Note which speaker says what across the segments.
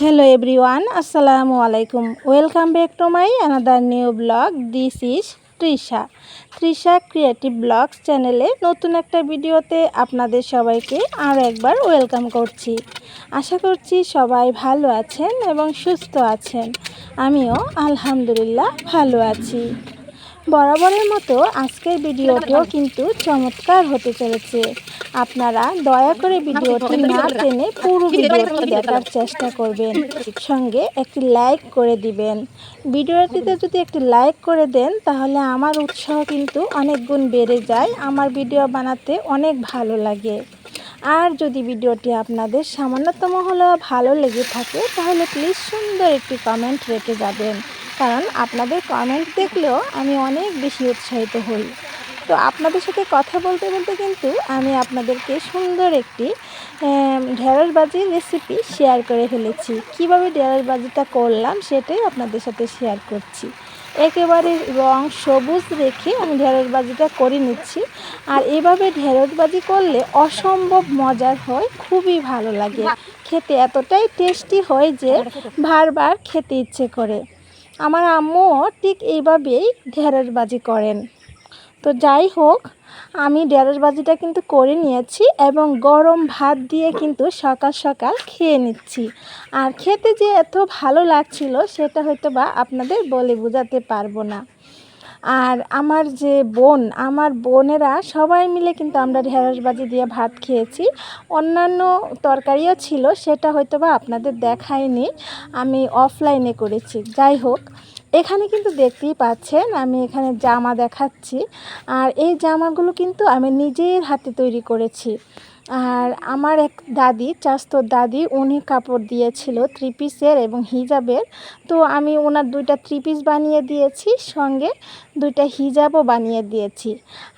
Speaker 1: Hello everyone আসসালামু আলাইকুম welcome back to my another new vlog this is Trisha Trisha creative vlogs চ্যানেলে নতুন একটা ভিডিওতে আপনাদের সবাইকে আর একবার ওয়েলকাম করছি। আশা করছি সবাই ভালো আছেন এবং সুস্থ আছেন। আমিও আলহামদুলিল্লাহ ভালো আছি। বরাবরের মতো আজকের ভিডিওটিও কিন্তু চমৎকার হতে চলেছে। আপনারা দয়া করে ভিডিওটি না টেনে পুরো ভিডিওটি দেখার চেষ্টা করবেন। সঙ্গে একটি লাইক করে দিবেন। ভিডিওটিতে যদি একটি লাইক করে দেন, তাহলে আমার উৎসাহ কিন্তু অনেক গুণ বেড়ে যায়। আমার ভিডিও বানাতে অনেক ভালো লাগে। আর যদি ভিডিওটি আপনাদের সামান্যতম হলেও ভালো লেগে থাকে, তাহলে প্লিজ সুন্দর একটি কমেন্ট রেখে যাবেন। কারণ আপনাদের কমেন্ট দেখলেও আমি অনেক বেশি উৎসাহিত হই। তো আপনাদের সাথে কথা বলতে বলতে কিন্তু আমি আপনাদেরকে সুন্দর একটি ঢেঁড়স বাজির রেসিপি শেয়ার করে ফেলেছি। কীভাবে ঢেঁড়স বাজিটা করলাম সেটাই আপনাদের সাথে শেয়ার করছি। একেবারে রং সবুজ রেখে আমি ঢেঁড়স বাজিটা করে নিচ্ছি। আর এভাবে ঢেঁড়স বাজি করলে অসম্ভব মজার হয়, খুবই ভালো লাগে। খেতে এতটাই টেস্টি হয় যে বারবার খেতে ইচ্ছে করে। আমার আম্মুও ঠিক এইভাবেই ঢেঁড়ের বাজি করেন। তো যাই হোক, আমি ঢেঁড়স বাজিটা কিন্তু করে নিয়েছি এবং গরম ভাত দিয়ে কিন্তু সকাল সকাল খেয়ে নিচ্ছি। আর খেতে যে এত ভালো লাগছিল, সেটা হয়তো বা আপনাদের বলে বোঝাতে পারব না। আর আমার যে বোন, আমার বোনেরা সবাই মিলে কিন্তু আমরা ঢেঁড়স বাজি দিয়ে ভাত খেয়েছি। অন্যান্য তরকারিও ছিল, সেটা হয়তো বা আপনাদের দেখায়নি, আমি অফলাইনে করেছি। যাই হোক, এখানে কিন্তু দেখতেই পাচ্ছেন, আমি এখানে জামা দেখাচ্ছি। আর এই জামাগুলো কিন্তু আমি নিজের হাতে তৈরি করেছি। আর আমার এক দাদি চাস্তর দাদি, উনি কাপড় দিয়েছিল থ্রি পিসের এবং হিজাবের। তো আমি ওনার দুইটা থ্রি পিস বানিয়ে দিয়েছি, সঙ্গে দুইটা হিজাবও বানিয়ে দিয়েছি।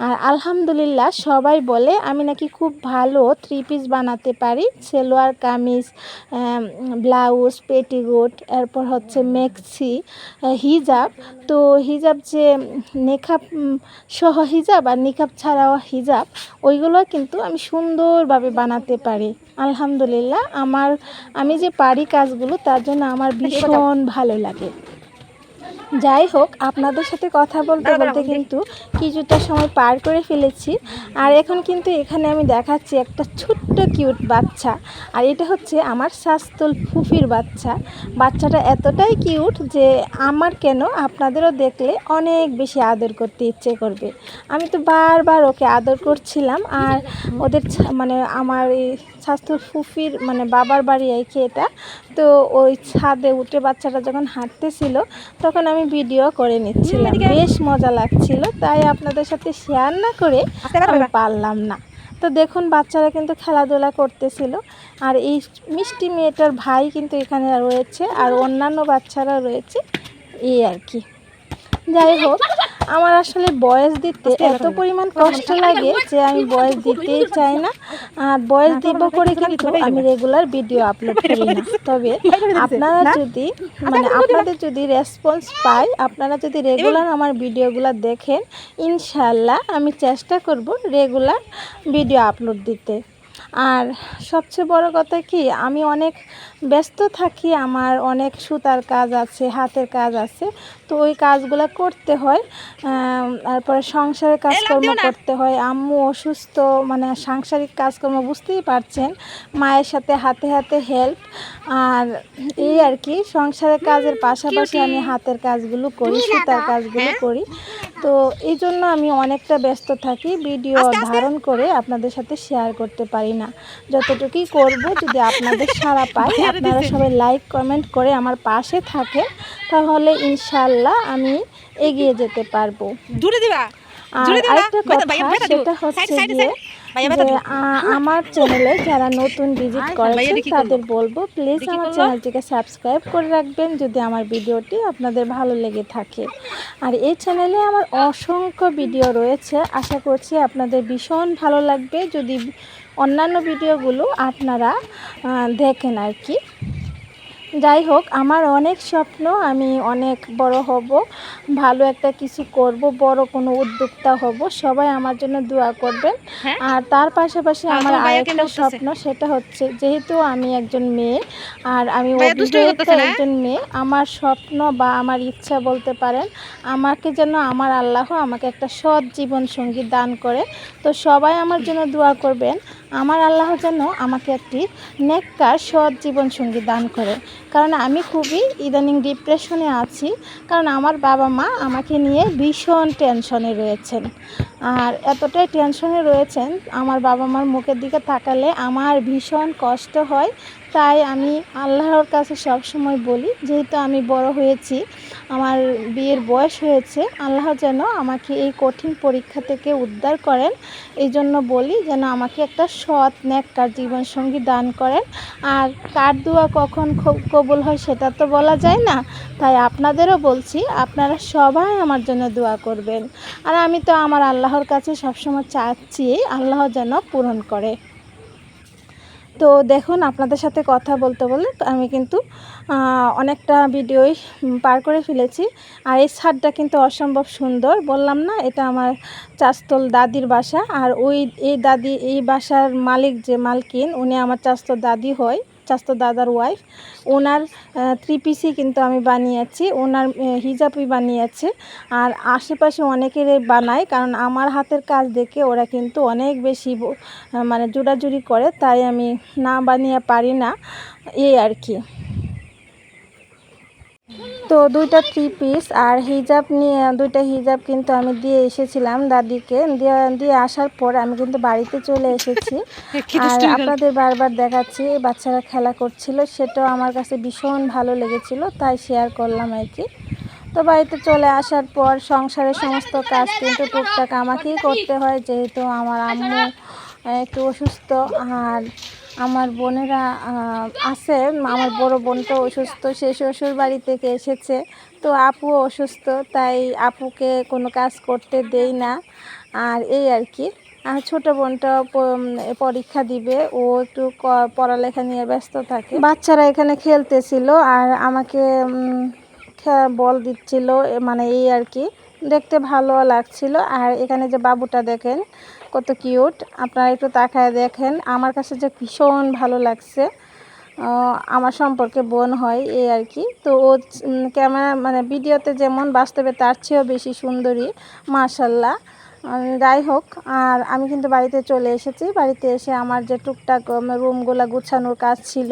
Speaker 1: আর আলহামদুলিল্লাহ সবাই বলে আমি নাকি খুব ভালো থ্রি পিস বানাতে পারি। সেলোয়ার, কামিজ ব্লাউজ পেটিগুট এরপর হচ্ছে মেক্সি হিজাব। তো হিজাব যে নেখাপ সহ হিজাব আর নিকাপ ছাড়াও হিজাব, ওইগুলো কিন্তু আমি সুন্দরভাবে বানাতে পারি। আলহামদুলিল্লাহ আমার আমি যে পারি কাজগুলো তার জন্য আমার ভীষণ ভালো লাগে। যাই হোক আপনাদের সাথে কথা বলতে বলতে কিন্তু কিছুটা সময় পার করে ফেলেছি। আর এখন কিন্তু এখানে আমি দেখাচ্ছি একটা ছোট্ট কিউট বাচ্চা। আর এটা হচ্ছে আমার শাস্তল ফুফির বাচ্চা। বাচ্চাটা এতটাই কিউট যে আমার কেন আপনাদেরও দেখলে অনেক বেশি আদর করতে ইচ্ছে করবে। আমি তো বারবার ওকে আদর করছিলাম আর ওদের মানে আমার এই স্বাস্থ্য ফুফির মানে বাবার বাড়ি আইকে এটা। তো ওই ছাদে উঠে বাচ্চাটা যখন হাঁটতেছিল তখন আমি ভিডিও করে নিচ্ছিলাম। বেশ মজা লাগছিল তাই আপনাদের সাথে শেয়ার না করে আমি পারলাম না। তো দেখুন বাচ্চারা কিন্তু খেলাধুলা করতেছিল। আর এই মিষ্টি মেয়েটার ভাই কিন্তু এখানে রয়েছে আর অন্যান্য বাচ্চারা রয়েছে এই আর কি। যাই হোক আমার আসলে বয়স দিতে এত পরিমাণ কষ্ট লাগে যে আমি বয়স দিতেই চাই না। আর বয়স দিব করে কিন্তু আমি রেগুলার ভিডিও আপলোড করি না। তবে আপনারা যদি মানে আপনাদের যদি রেসপন্স পাই আপনারা যদি রেগুলার আমার ভিডিওগুলো দেখেন ইনশাল্লাহ আমি চেষ্টা করব রেগুলার ভিডিও আপলোড দিতে। আর সবচেয়ে বড় কথা কি আমি অনেক ব্যস্ত থাকি আমার অনেক সুতার কাজ আছে হাতের কাজ আছে তো ওই কাজগুলো করতে হয় তারপরে সংসারের কাজকর্ম করতে হয়। আম্মু অসুস্থ মানে সাংসারিক কাজকর্ম বুঝতেই পারছেন মায়ের সাথে হাতে হাতে হেল্প আর এই আর কি সংসারের কাজের পাশাপাশি আমি হাতের কাজগুলো করি সুতার কাজগুলো করি তো এই জন্য আমি অনেকটা ব্যস্ত থাকি ভিডিও ধারণ করে আপনাদের সাথে শেয়ার করতে পারি। না। যতটুকুই করব যদি আপনাদের সারা পাই আপনারা সবাই লাইক কমেন্ট করে আমার পাশে থাকে তাহলে ইনশাল্লাহ আমি এগিয়ে যেতে পারব। আরেকটা কথা সেটা হচ্ছে গিয়ে আমার চ্যানেলে যারা নতুন ভিজিট করেছেন তাদের বলব প্লিজ আমার চ্যানেলটিকে সাবস্ক্রাইব করে রাখবেন যদি আমার ভিডিওটি আপনাদের ভালো লেগে থাকে। আর এই চ্যানেলে আমার অসংখ্য ভিডিও রয়েছে। আশা করছি আপনাদের ভীষণ ভালো লাগবে। যদি অন্যান্য ভিডিওগুলো আপনারা দেখেন আর কি। যাই হোক আমার অনেক স্বপ্ন আমি অনেক বড় হব ভালো একটা কিছু করব বড় কোনো উদ্যোক্তা হব সবাই আমার জন্য দোয়া করবেন।
Speaker 2: হ্যাঁ?
Speaker 1: আর তার পাশাপাশি আমার আরেকটা স্বপ্ন সেটা হচ্ছে যেহেতু আমি একজন মেয়ে আর আমি
Speaker 2: না?
Speaker 1: একজন মেয়ে আমার স্বপ্ন বা আমার ইচ্ছা বলতে পারেন আমাকে যেন আমার আল্লাহ আমাকে একটা সৎ জীবন সঙ্গী দান করে। তো সবাই আমার জন্য দোয়া করবেন। আমার আল্লাহ যেন আমাকে একটি নেককার, সৎ জীবন সঙ্গী দান করে। কারণ আমি খুবই ইদানিং ডিপ্রেশনে আছি, কারণ আমার বাবা মা আমাকে নিয়ে ভীষণ টেনশনে রয়েছেন। আর এতটাই টেনশনে রয়েছেন, আমার বাবা মার মুখের দিকে তাকালে আমার ভীষণ কষ্ট হয়। তাই আমি আল্লাহর কাছে সব সময় বলি, যেহেতু আমি বড় হয়েছি আমার বিয়ের বয়স হয়েছে, আল্লাহ যেন আমাকে এই কঠিন পরীক্ষা থেকে উদ্ধার করেন। এই জন্য বলি যেন আমাকে একটা সৎ নেককার জীবনসঙ্গী দান করেন। আর কার দোয়া কখন কবুল হয় সেটা তো বলা যায় না। তাই আপনাদেরও বলছি, আপনারা সবাই আমার জন্য দোয়া করবেন। আর আমি তো আমার আল্লাহর কাছে সবসময় চাচ্ছি, আল্লাহ যেন পূরণ করে। তো দেখুন, আপনাদের সাথে কথা বলতে বলে আমি কিন্তু অনেকটা ভিডিওই পার করে ফেলেছি। আর এই ছাদটা কিন্তু অসম্ভব সুন্দর। বললাম না, এটা আমার চাস্তল দাদির বাসা। আর ওই, এই দাদি, এই বাসার মালিক যে মালকিন, উনি আমার চাস্তল দাদি হয়। চাস্ত দাদার ওয়াইফ ওনার থ্রি পিসই কিন্তু আমি বানিয়েছি। ওনার হিজাবই বানিয়েছে। আর আশেপাশে অনেকের বানায়, কারণ আমার হাতের কাজ দেখে ওরা কিন্তু অনেক বেশি মানে জোড়াজুড়ি করে, তাই আমি না বানিয়ে পারি না। এই আর কি। তো দুইটা থ্রি পিস আর হিজাব নিয়ে দুইটা হিজাব কিন্তু আমি দিয়ে এসেছিলাম দাদিকে। দিয়ে দিয়ে আসার পর আমি কিন্তু বাড়িতে চলে এসেছি। আর আপনাদের বারবার দেখাচ্ছি বাচ্চারা খেলা করছিল সেটাও আমার কাছে ভীষণ ভালো লেগেছিল তাই শেয়ার করলাম আর কি। তো বাড়িতে চলে আসার পর সংসারের সমস্ত কাজ কিন্তু টুকটাক আমাকেই করতে হয় যেহেতু আমার আম্মু একটু অসুস্থ আর আমার বোনেরা আছে। আমার বড় বোনটা অসুস্থ, সে শ্বশুর বাড়ি থেকে এসেছে। তো আপুও অসুস্থ, তাই আপুকে কোনো কাজ করতে দেই না। আর এই আর কি। আর ছোটো বোনটা পরীক্ষা দিবে। ও একটু পড়ালেখা নিয়ে ব্যস্ত থাকে। বাচ্চারা এখানে খেলতেছিল আর আমাকে বল দিচ্ছিল। মানে এই আর কি। দেখতে ভালো লাগছিল। আর এখানে যে বাবুটা দেখেন কত কিউট। আপনারা একটু তাকায় দেখেন। আমার কাছে যে ভীষণ ভালো লাগছে আমার সম্পর্কে বোন হয় এই আর কি। তো ও ক্যামেরা মানে ভিডিওতে যেমন বাস্তবে তার চেয়েও বেশি সুন্দরী, মাশাল্লাহ। যাই হোক, আর আমি কিন্তু বাড়িতে চলে এসেছি। বাড়িতে এসে আমার যে টুকটাক রুমগুলো গুছানোর কাজ ছিল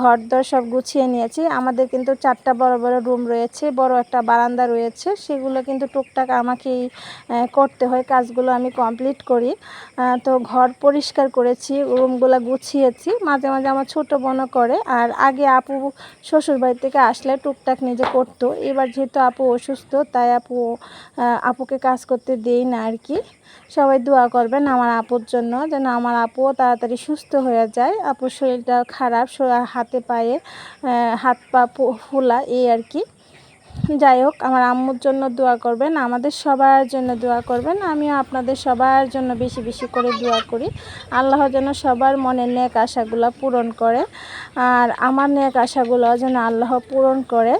Speaker 1: ঘর দর সব গুছিয়ে নিয়েছি। আমাদের কিন্তু চারটা বড় বড় রুম রয়েছে, বড় একটা বারান্দা রয়েছে। সেগুলো কিন্তু টুকটাক আমাকেই করতে হয়, কাজগুলো আমি কমপ্লিট করি। তো ঘর পরিষ্কার করেছি, রুমগুলো গুছিয়েছি। মাঝে মাঝে আমার ছোটো বোনও করে, আর আগে আপু শ্বশুর বাড়ি থেকে আসলে টুকটাক নিজে করতো। এবার যেহেতু আপু অসুস্থ, তাই আপু আপুকে কাজ করতে দেই না আর কি? সবাই দোয়া করবেন আমার আপুর জন্য, যেন আমার আপুও তাড়াতাড়ি সুস্থ হয়ে যায়। আপুর শরীরটা খারাপ হাতে পায়ে হাত পা ফোলা, এই আর কি। যাই হোক, আমার আম্মুর জন্য দোয়া করবেন, আমাদের সবার জন্য দোয়া করবেন, আমিও আপনাদের সবার জন্য বেশি বেশি করে দোয়া করি। আল্লাহ যেন সবার মনের নেক আশাগুলো পূরণ করে, আর আমার নেক আশাগুলো যেন আল্লাহ পূরণ করে।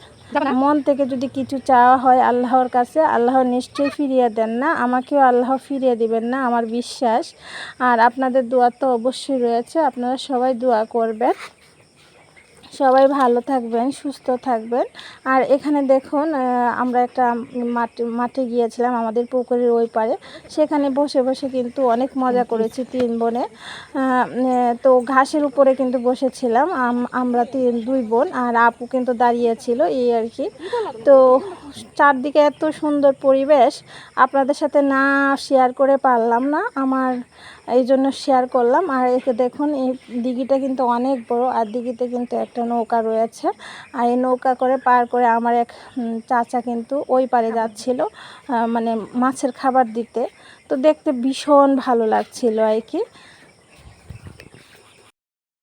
Speaker 1: মন থেকে যদি কিছু চাওয়া হয় আল্লাহর কাছে, আল্লাহ নিশ্চয়ই ফিরিয়ে দেন না। আমাকেও আল্লাহ ফিরিয়ে দিবেন না, আমার বিশ্বাস। আর আপনাদের দোয়া তো অবশ্যই রয়েছে, আপনারা সবাই দোয়া করবেন। সবাই ভালো থাকবেন, সুস্থ থাকবেন। আর এখানে দেখুন আমরা একটা মাঠে মাঠে গিয়েছিলাম আমাদের পুকুরের ওই পারে সেখানে বসে বসে কিন্তু অনেক মজা করেছি তিন বোনে। তো ঘাসের উপরে কিন্তু বসেছিলাম। আমরা তিন, দুই বোন আর আপু কিন্তু দাঁড়িয়েছিল এই আর কি। তো চারদিকে এত সুন্দর পরিবেশ, আপনাদের সাথে না শেয়ার করে পারলাম না। আমার এই জন্য শেয়ার করলাম। আর একে দেখুন, এই দিঘিটা কিন্তু অনেক বড়, আর দিঘিতে কিন্তু একটা নৌকা রয়েছে। আর এই নৌকা করে পার করে আমার এক চাচা কিন্তু ওই পারে যাচ্ছিল মানে মাছের খাবার দিতে। তো দেখতে ভীষণ ভালো লাগছিল আর কি।